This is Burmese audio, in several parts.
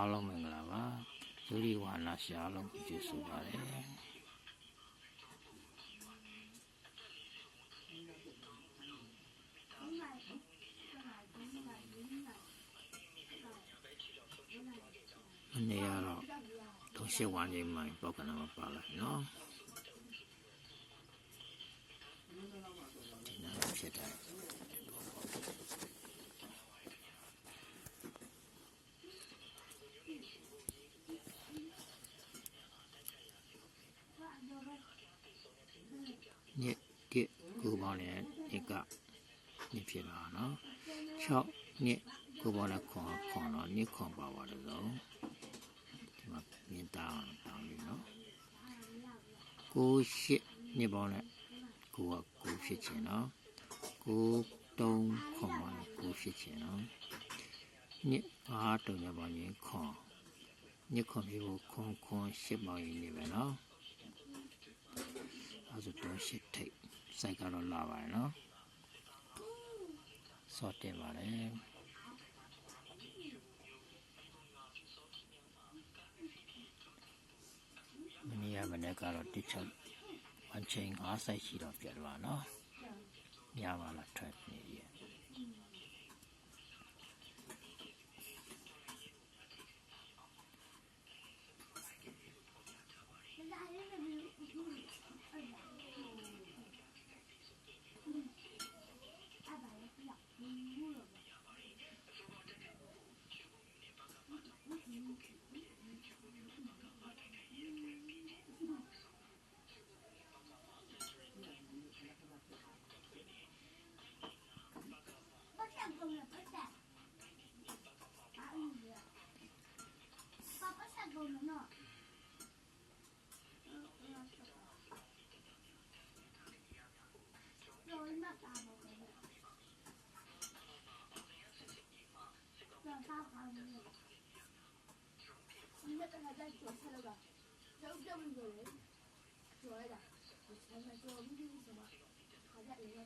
အားလုံးမင်္ဂလာပါဇူရီဝါနာရှာအားလုံးကျေးဇူးပါတယ်မနေ့ကတော့ထုံးရှိဝမ်းကြီးမှပောက်ကနာမပါလိုက်နော်ဒီနားဖြစ်တယ် ညစ်ကစ်ကိုပေါင်းနဲ့ညစ်ကညစ်ဖြစ်လာနော်6ညစ်ကိုပေါင်းနဲ့ခွန်ခွန်တော့ညစ်ခွန်ပါပါတယ်ဆိုဒီမှာမြင်တာအောင်တောင်းပြီနော်9ရှစ်ညစ်ပေါင်းနဲ့ကိုက9ဖြစ်ချင်နော်9 3ခွန်ပေါင်းနဲ့9ဖြစ်ချင်နော်ညစ်အားတုံညပေါင်းရင်ခွန်ညစ်ခွန်ပြီးဖို့ခွန်ခွန်ရှစ်ပေါင်းရင်နေပဲနော် အဲဆိုတော့ရှစ်ထိတ်စိုက်ကတော့လာပါရနော်စော့တင်ပါတယ်မနေ့ကမနေ့ကတော့တစ်ချက်အချိန်၅ဆိုင်ရှိတော့ပြတ်သွားနော်ညပါလားထွက်နေရပတ် ချက်ကုန်ရ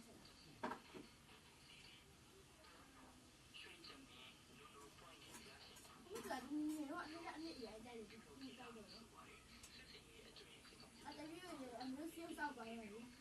ပ အတလူအမျိုးစုပ်ပါရဲ့